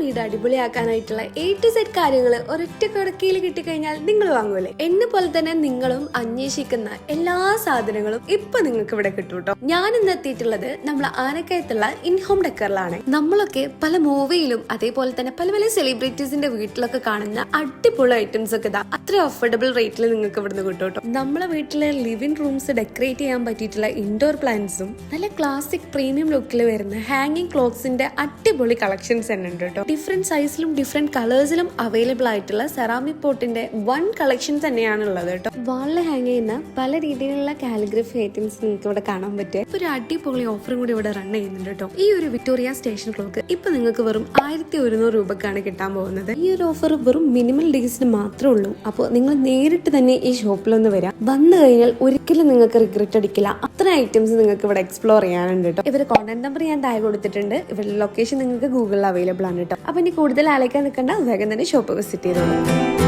വീട് അടിപൊളിയാക്കാനായിട്ടുള്ള A to set കാര്യങ്ങൾ ഒരൊറ്റ കിടക്കയിൽ കിട്ടിക്കഴിഞ്ഞാൽ നിങ്ങൾ വാങ്ങൂലേ? എന്നെ പോലെ തന്നെ നിങ്ങളും അന്വേഷിക്കുന്ന എല്ലാ സാധനങ്ങളും ഇപ്പൊ നിങ്ങൾക്ക് ഇവിടെ കിട്ടും കേട്ടോ. ഞാൻ ഇന്ന് എത്തിയിട്ടുള്ളത് നമ്മൾ ആനക്കയത്തുള്ള ഇൻഹോം ഡെക്കറിലാണ്. നമ്മളൊക്കെ പല മൂവിയിലും അതേപോലെ തന്നെ പല പല സെലിബ്രിറ്റീസിന്റെ വീട്ടിലൊക്കെ കാണുന്ന അടിപൊളി ഐറ്റംസ് ഒക്കെ ഇതാ. അത്ര അഫോർഡബിൾ റേറ്റിൽ നിങ്ങൾക്ക് ഇവിടുന്ന് കിട്ടും കേട്ടോ. നമ്മളെ വീട്ടിലെ ലിവിംഗ് റൂംസ് ഡെക്കറേറ്റ് ചെയ്യാൻ പറ്റിയിട്ടുള്ള ഇൻഡോർ പ്ലാന്റ്സും നല്ല ക്ലാസിക് പ്രീമിയം ലുക്കിൽ വരുന്ന ഹാങ്ങിങ് ക്ലോത്ത്സിന്റെ അടിപൊളി കളക്ഷൻസ് തന്നെ ഉണ്ട് കേട്ടോ. ഡിഫറെന്റ് സൈസിലും ഡിഫറെന്റ് കളേഴ്സിലും അവൈലബിൾ ആയിട്ടുള്ള സെറാമിക് പോട്ടിന്റെ വൺ കളക്ഷൻ തന്നെയാണ് ഉള്ളത് കേട്ടോ. വാളിൽ ഹാങ് ചെയ്യുന്ന പല രീതിയിലുള്ള കാലിഗ്രഫി ഐറ്റംസ് നിങ്ങൾക്ക് ഇവിടെ കാണാൻ പറ്റും. ഇപ്പൊ ഒരു അടിപൊളി ഓഫറും കൂടി ഇവിടെ റൺ ചെയ്യുന്നുണ്ട് കേട്ടോ. ഈ ഒരു വിക്ടോറിയ സ്റ്റേഷൻ ക്ലോക്ക് ഇപ്പൊ നിങ്ങൾക്ക് വെറും ആയിരത്തി ഒരുന്നൂറ് രൂപക്കാണ് കിട്ടാൻ പോകുന്നത്. ഈ ഒരു ഓഫർ വെറും മിനിമം ഡേയ്സിന് മാത്രമേ ഉള്ളൂ. അപ്പോൾ നിങ്ങൾ നേരിട്ട് തന്നെ ഈ ഷോപ്പിലൊന്ന് വരാം. വന്നു കഴിഞ്ഞാൽ ഒരിക്കലും നിങ്ങൾക്ക് റിഗ്രറ്റ് അടിക്കില്ല. ഐറ്റംസ് നിങ്ങൾക്ക് ഇവിടെ എക്സ്പ്ലോർ ചെയ്യാനുണ്ട് കേട്ടോ ഇവരുടെ കോൺടാക്ട് നമ്പർ ഞാൻ താഴെ കൊടുത്തിട്ടുണ്ട്. ഇവരുടെ ലൊക്കേഷൻ നിങ്ങൾക്ക് ഗൂഗിളിൽ അവൈലബിൾ ആണ് കേട്ടോ അപ്പൊ ഇനി കൂടുതൽ ആലോചിക്കാൻ നിൽക്കേണ്ട. വേഗം തന്നെ ഷോപ്പ് വിസിറ്റ് ചെയ്തോളൂ.